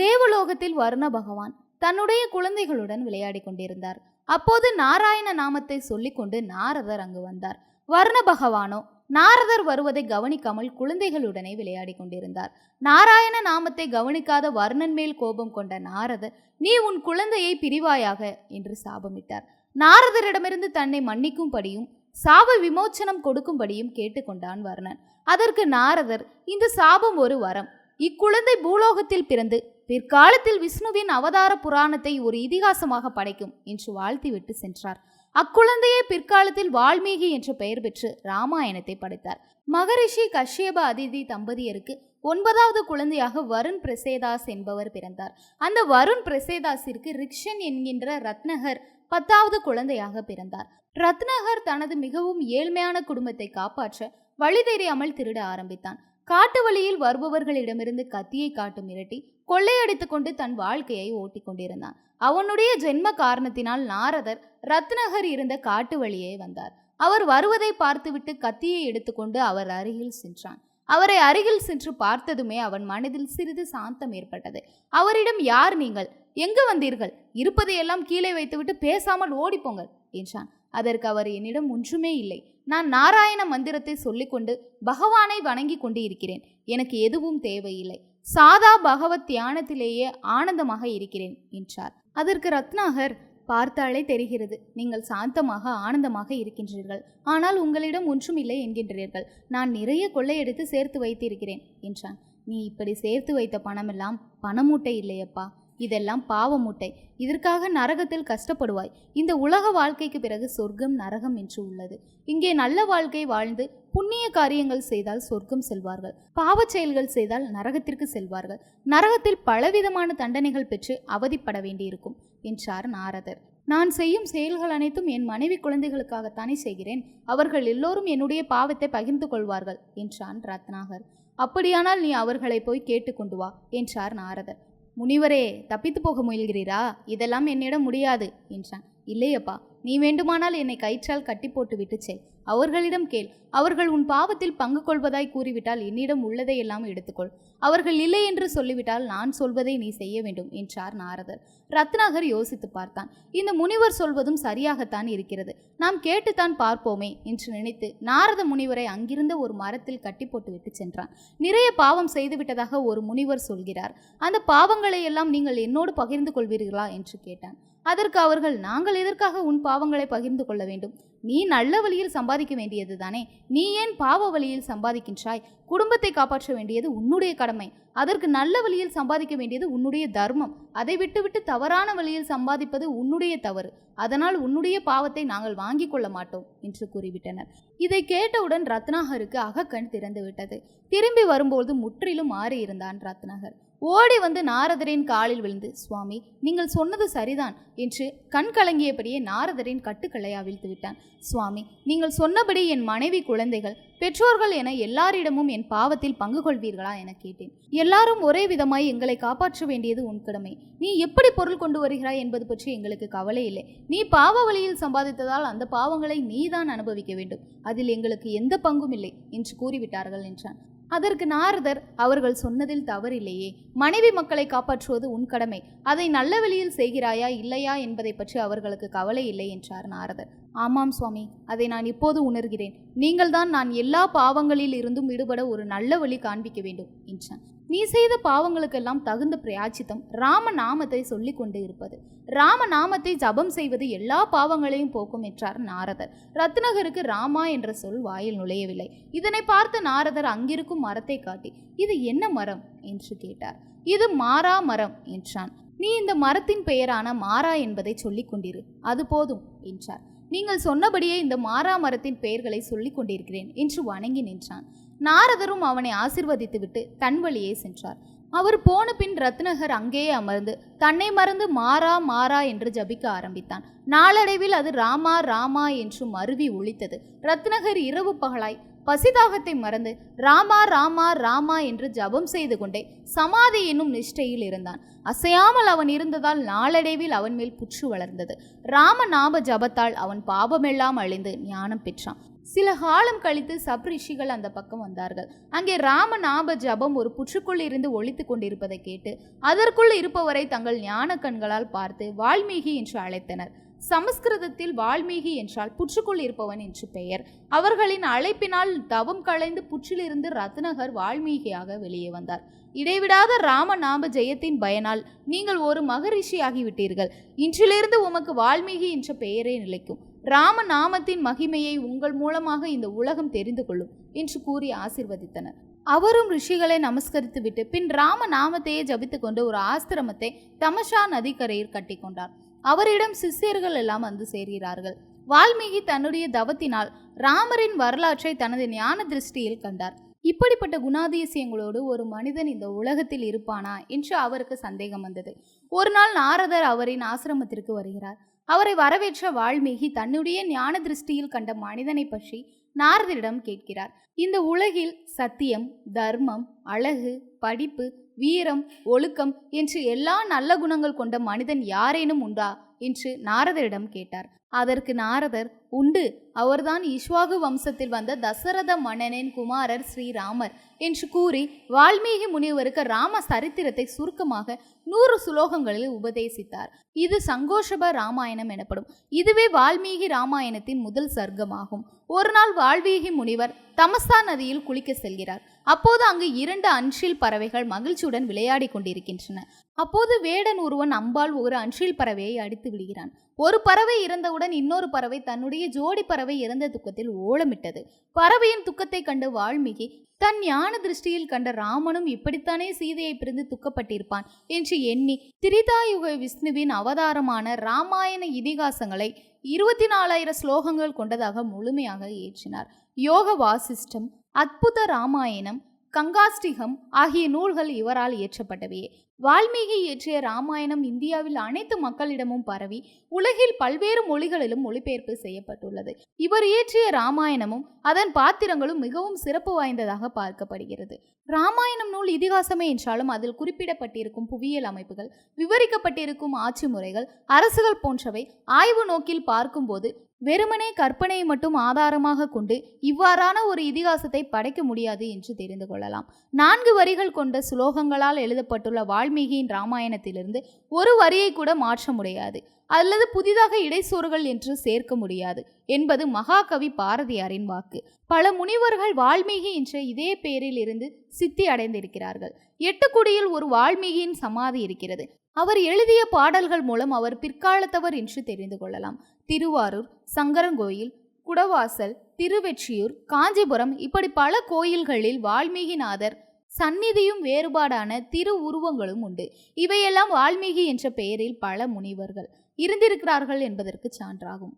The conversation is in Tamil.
தேவலோகத்தில் வருண பகவான் தன்னுடைய குழந்தைகளுடன் விளையாடி கொண்டிருந்தார். அப்போது நாராயண நாமத்தை சொல்லிக்கொண்டு நாரதர் அங்கு வந்தார். வருண பகவானோ நாரதர் வருவதை கவனிக்காமல் குழந்தைகளுடனே விளையாடி கொண்டிருந்தார். நாராயண நாமத்தை கவனிக்காத வர்ணன் மேல் கோபம் கொண்ட நாரதர் நீ உன் குழந்தையை பிரிவாயாக என்று சாபமிட்டார். நாரதரிடமிருந்து தன்னை மன்னிக்கும்படியும் சாப விமோச்சனம் கொடுக்கும்படியும் கேட்டுக்கொண்டான் வர்ணன். அதற்கு நாரதர் இந்த சாபம் ஒரு வரம். இக்குழந்தை பூலோகத்தில் பிறந்து பிற்காலத்தில் விஷ்ணுவின் அவதார புராணத்தை ஒரு இதிகாசமாக படைக்கும் என்று வாழ்த்திவிட்டு சென்றார். அக்குழந்தையே பிற்காலத்தில் வால்மீகி என்ற பெயர் பெற்று ராமாயணத்தை படைத்தார். மகரிஷி கஷ்யப அதிதி தம்பதியருக்கு ஒன்பதாவது குழந்தையாக வருண் பிரசேதாஸ் என்பவர் பிறந்தார். அந்த வருண் பிரசேதாஸிற்கு ரிக்ஷன் என்கின்ற ரத்னகர் பத்தாவது குழந்தையாக பிறந்தார். ரத்னகர் தனது மிகவும் ஏழ்மையான குடும்பத்தை காப்பாற்ற வழி தெரியாமல் திருட ஆரம்பித்தான். காட்டு வழியில் வருபவர்களிடமிருந்து கத்தியை காட்டு மிரட்டி கொள்ளையடித்து கொண்டு தன் வாழ்க்கையை ஓட்டிக் கொண்டிருந்தான். அவனுடைய ஜென்ம காரணத்தினால் நாரதர் ரத்னகர் இருந்த காட்டு வழியே வந்தார். அவர் வருவதை பார்த்துவிட்டு கத்தியை எடுத்துக்கொண்டு அவர் அருகில் சென்றான். அவரை அருகில் சென்று பார்த்ததுமே அவன் மனதில் சிறிது சாந்தம் ஏற்பட்டது. அவரிடம் யார் நீங்கள்? எங்கு வந்தீர்கள்? இருப்பதையெல்லாம் கீழே வைத்துவிட்டு பேசாமல் ஓடிப்போங்கள் என்றான். அதற்கு அவர் என்னிடம் ஒன்றுமே இல்லை. நான் நாராயண மந்திரத்தை சொல்லிக்கொண்டு பகவானை வணங்கி கொண்டு இருக்கிறேன் எனக்கு எதுவும் தேவையில்லை. சாதா பகவத் தியானத்திலேயே ஆனந்தமாக இருக்கிறேன் என்றார். அதற்கு ரத்னாகர் பார்த்தாலே தெரிகிறது நீங்கள் சாந்தமாக ஆனந்தமாக இருக்கின்றீர்கள். ஆனால் உங்களிடம் ஒன்றும் இல்லை என்கின்றீர்கள். நான் நிறைய கொள்ளையடித்து சேர்த்து வைத்திருக்கிறேன் என்றான். நீ இப்படி சேர்த்து வைத்த பணமெல்லாம் பணமூட்டை இல்லையப்பா. இதெல்லாம் பாவ மூட்டை. இதற்காக நரகத்தில் கஷ்டப்படுவாய். இந்த உலக வாழ்க்கைக்கு பிறகு சொர்க்கம் நரகம் என்று உள்ளது. இங்கே நல்ல வாழ்க்கை வாழ்ந்து புண்ணிய காரியங்கள் செய்தால் சொர்க்கம் செல்வார்கள். பாவச் செயல்கள் செய்தால் நரகத்திற்கு செல்வார்கள். நரகத்தில் பலவிதமான தண்டனைகள் பெற்று அவதிப்பட வேண்டியிருக்கும் என்றார் நாரதர். நான் செய்யும் செயல்கள் அனைத்தும் என் மனைவி குழந்தைகளுக்காகத்தானே செய்கிறேன். அவர்கள் எல்லோரும் என்னுடைய பாவத்தை பகிர்ந்து கொள்வார்கள் என்றான் ரத்னாகர். அப்படியானால் நீ அவர்களை போய் கேட்டுக்கொண்டு வா என்றார் நாரதர். முனிவரே தப்பித்து போக முயல்கிறீரா? இதெல்லாம் என்னிடம் முடியாது என்றான். இல்லையப்பா நீ வேண்டுமானால் என்னை கயிற்றால் கட்டி போட்டுவிட்டு செல். அவர்களிடம் கேள். அவர்கள் உன் பாவத்தில் பங்கு கொள்வதாய் கூறிவிட்டால் என்னிடம் உள்ளதை எல்லாம் எடுத்துக்கொள். அவர்கள் இல்லை என்று சொல்லிவிட்டால் நான் சொல்வதை நீ செய்ய வேண்டும் என்றார் நாரதர். ரத்னாகர் யோசித்து பார்த்தான். இந்த முனிவர் சொல்வதும் சரியாகத்தான் இருக்கிறது. நாம் கேட்டுத்தான் பார்ப்போமே என்று நினைத்து நாரத முனிவரை அங்கிருந்த ஒரு மரத்தில் கட்டி போட்டுவிட்டு சென்றான். நிறைய பாவம் செய்துவிட்டதாக ஒரு முனிவர் சொல்கிறார். அந்த பாவங்களை எல்லாம் நீங்கள் என்னோடு பகிர்ந்து கொள்வீர்களா? என்று கேட்டான். அதற்கு அவர்கள் நாங்கள் எதற்காக உன் பாவங்களை பகிர்ந்து கொள்ள வேண்டும்? நீ நல்ல வழியில் சம்பாதிக்க வேண்டியது தானே? நீ ஏன் பாவ வழியில் சம்பாதிக்கின்றாய்? குடும்பத்தை காப்பாற்ற வேண்டியது உன்னுடைய கடமை. அதற்கு நல்ல வழியில் சம்பாதிக்க வேண்டியது உன்னுடைய தர்மம். அதை விட்டுவிட்டு தவறான வழியில் சம்பாதிப்பது உன்னுடைய தவறு. அதனால் உன்னுடைய பாவத்தை நாங்கள் வாங்கிக் கொள்ள மாட்டோம் என்று கூறிவிட்டனர். இதை கேட்டவுடன் ரத்னாகருக்கு அகக்கண் திறந்துவிட்டது. திரும்பி வரும்போது முற்றிலும் மாறியிருந்தான் ரத்னாகர். ஓடி வந்து நாரதரின் காலில் விழுந்து சுவாமி நீங்கள் சொன்னது சரிதான் என்று கண் கலங்கியபடியே நாரதரின் கட்டுக்களை அவிழ்த்து விட்டான். சுவாமி நீங்கள் சொன்னபடி என் மனைவி குழந்தைகள் பெற்றோர்கள் என எல்லாரிடமும் என் பாவத்தில் பங்கு கொள்வீர்களா என கேட்டேன். எல்லாரும் ஒரே விதமாய் எங்களை காப்பாற்ற வேண்டியது உன் கடமை. நீ எப்படி பொருள் கொண்டு வருகிறாய் என்பது பற்றி எங்களுக்கு கவலை இல்லை. நீ பாவ வழியில் சம்பாதித்ததால் அந்த பாவங்களை நீதான் அனுபவிக்க வேண்டும். அதில் எங்களுக்கு எந்த பங்கும் இல்லை என்று கூறிவிட்டார்கள் என்றான். அதற்கு நாரதர் அவர்கள் சொன்னதில் தவறில்லையே. மனைவி மக்களை காப்பாற்றுவது உன் கடமை. அதை நல்ல வழியில் செய்கிறாயா இல்லையா என்பதை பற்றி அவர்களுக்கு கவலை இல்லை என்றார் நாரதர். ஆமாம் சுவாமி அதை நான் இப்போது உணர்கிறேன். நீங்கள்தான் நான் எல்லா பாவங்களில் இருந்தும் விடுபட ஒரு நல்ல வழி காண்பிக்க வேண்டும். என்றான் நீ செய்த பாவங்களுக்கெல்லாம் தகுந்த பிரயாச்சித்தம் ராம நாமத்தை சொல்லிக் கொண்டு இருப்பது. ராம நாமத்தை ஜபம் செய்வது எல்லா பாவங்களையும் போக்கும் என்றார் நாரதர். ரத்னகருக்கு ராமா என்ற சொல் வாயில் நுழையவில்லை. இதனை பார்த்த நாரதர் அங்கிருக்கும் மரத்தை காட்டி இது என்ன மரம்? என்று கேட்டார். இது மாறா மரம் என்றான். நீ இந்த மரத்தின் பெயரான மாறா என்பதை சொல்லிக் கொண்டிரு அது போதும் என்றார். நீங்கள் சொன்னபடியே இந்த மாறா மரத்தின் பெயர்களை சொல்லிக் கொண்டிருக்கிறேன் என்று வணங்கி நின்றான். நாரதரும் அவனை ஆசிர்வதித்துவிட்டு தன் வழியே சென்றார். அவர் போன பின் ரத்னகர் அங்கேயே அமர்ந்து தன்னை மறந்து மாறா மாறா என்று ஜபிக்க ஆரம்பித்தான். நாளடைவில் அது ராமா ராமா என்று மருவி ஒழித்தது ரத்னகர் இரவு பகலாய் பசிதாகத்தை மறந்து ராமா ராமா ராமா என்று ஜபம் செய்து கொண்டே சமாதி என்னும் நிஷ்டையில் இருந்தான். அசையாமல் அவன் இருந்ததால் நாளடைவில் அவன் மேல் புற்று வளர்ந்தது. ராம நாம ஜபத்தால் அவன் பாவமெல்லாம் அழிந்து ஞானம் பெற்றான். சில காலம் கழித்து சப்ரிஷிகள் அந்த பக்கம் வந்தார்கள். அங்கே ராம நாப ஜபம் ஒரு புற்றுக்குள் இருந்து ஒழித்து கொண்டிருப்பதை கேட்டு அதற்குள் இருப்பவரை தங்கள் ஞான கண்களால் பார்த்து வால்மீகி என்று அழைத்தனர். சமஸ்கிருதத்தில் வால்மீகி என்றால் புற்றுக்குள் இருப்பவன் என்று பெயர். அவர்களின் அழைப்பினால் தவம் களைந்து புற்றிலிருந்து ரத்னகர் வால்மீகியாக வெளியே வந்தார். இடைவிடாத ராம நாம ஜெயத்தின் பயனால் நீங்கள் ஒரு மகரிஷியாகிவிட்டீர்கள். இன்றிலிருந்து உமக்கு வால்மீகி என்ற பெயரே நிலைக்கும். ராம நாமத்தின் மகிமையை உங்கள் மூலமாக இந்த உலகம் தெரிந்து கொள்ளும் என்று கூறி ஆசிர்வதித்தனர். அவரும் ரிஷிகளை நமஸ்கரித்துவிட்டு பின் ராம நாமத்தையே ஜபித்துக்கொண்டு ஒரு ஆசிரமத்தை தமஷா நதிக்கரையில் கட்டிக்கொண்டார். அவரிடம் சிஷ்யர்கள் எல்லாம் வந்து சேர்கிறார்கள். வால்மீகி தன்னுடைய தவத்தினால் ராமரின் வரலாற்றை தனது ஞான திருஷ்டியில் கண்டார். இப்படிப்பட்ட குணாதிசயங்களோடு ஒரு மனிதன் இந்த உலகத்தில் இருப்பானா என்று அவருக்கு சந்தேகம் வந்தது. ஒரு நாள் நாரதர் அவரின் ஆசிரமத்திற்கு வருகிறார். அவரை வரவேற்ற வால்மீகி தன்னுடைய ஞான திருஷ்டியில் கண்ட மனிதனை பற்றி நாரதரிடம் கேட்கிறார். இந்த உலகில் சத்தியம் தர்மம் அழகு படிப்பு வீரம் ஒழுக்கம் என்று எல்லா நல்ல குணங்கள் கொண்ட மனிதன் யாரேனும் உண்டா? என்று நாரதரிடம் கேட்டார். அதற்கு நாரதர் உண்டு அவர்தான் இஷ்வாகு வம்சத்தில் வந்த தசரத மன்னனின் குமாரர் ஸ்ரீராமர் என்று கூறி வால்மீகி முனிவருக்கு ராம சரித்திரத்தை சுருக்கமாக நூறு சுலோகங்களில் உபதேசித்தார். இது சங்கோஷப ராமாயணம் எனப்படும். இதுவே வால்மீகி ராமாயணத்தின் முதல் சர்க்கமாகும். ஒரு நாள் வால்மீகி முனிவர் தமஸ்தா நதியில் குளிக்க செல்கிறார். அப்போது அங்கு இரண்டு அன்ஷில் பறவைகள் மகிழ்ச்சியுடன் விளையாடி கொண்டிருக்கின்றன. அப்போது வேடன் ஒருவன் அம்பால் ஒரு அன்றில் பறவையை அடித்து விடுகிறான். ஒரு பறவை இறந்தவுடன் இன்னொரு பறவை தன்னுடைய ஜோடி பறவை இறந்த துக்கத்தில் ஓலமிட்டது. பறவையின் துக்கத்தை கண்டு வால்மீகி தன் ஞான திருஷ்டியில் கண்ட ராமனும் இப்படித்தானே சீதையை பிரிந்து துக்கப்பட்டிருப்பான் என்று எண்ணி திரிதாயுக விஷ்ணுவின் அவதாரமான ராமாயண இதிகாசங்களை இருபத்தி நாலாயிரம் ஸ்லோகங்கள் கொண்டதாக முழுமையாக ஏற்றினார். யோக வாசிஷ்டம் அற்புத ராமாயணம் கங்காஷ்டிகம் ஆகிய நூல்கள் இவரால் இயற்றப்பட்டவையே. வால்மீகி இயற்றிய ராமாயணம் இந்தியாவில் அனைத்து மக்களிடமும் பரவி உலகில் பல்வேறு மொழிகளிலும் மொழிபெயர்ப்பு செய்யப்பட்டுள்ளது. இவர் இயற்றிய ராமாயணமும் அதன் பாத்திரங்களும் மிகவும் சிறப்பு வாய்ந்ததாக பார்க்கப்படுகிறது. ராமாயணம் நூல் இதிகாசமே என்றாலும் அதில் குறிப்பிடப்பட்டிருக்கும் புவியியல் அமைப்புகள் விவரிக்கப்பட்டிருக்கும் ஆட்சி முறைகள் அரசுகள் போன்றவை ஆய்வு நோக்கில் பார்க்கும்போது வெறுமனே கற்பனையை மட்டும் ஆதாரமாக கொண்டு இவ்வாறான ஒரு இதிகாசத்தை படைக்க முடியாது என்று தெரிந்து கொள்ளலாம். நான்கு வரிகள் கொண்ட சுலோகங்களால் எழுதப்பட்டுள்ள வால்மீகியின் ராமாயணத்திலிருந்து ஒரு வரியை கூட மாற்ற முடியாது. அல்லது புதிதாக இடைச்சோறுகள் என்று சேர்க்க முடியாது என்பது மகாகவி பாரதியாரின் வாக்கு. பல முனிவர்கள் வால்மீகி என்ற இதே பெயரில் இருந்து சித்தி அடைந்திருக்கிறார்கள். எட்டுக்குடியில் ஒரு வால்மீகியின் சமாதி இருக்கிறது. அவர் எழுதிய பாடல்கள் மூலம் அவர் பிற்காலத்தவர் என்று தெரிந்து கொள்ளலாம். திருவாரூர் சங்கரங்கோயில் குடவாசல் திருவெற்றியூர் காஞ்சிபுரம் இப்படி பல கோயில்களில் வால்மீகிநாதர் சந்நிதியும் வேறுபாடான திரு உருவங்களும் உண்டு. இவையெல்லாம் வால்மீகி என்ற பெயரில் பல முனிவர்கள் இருந்திருக்கிறார்கள் என்பதற்கு சான்றாகும்.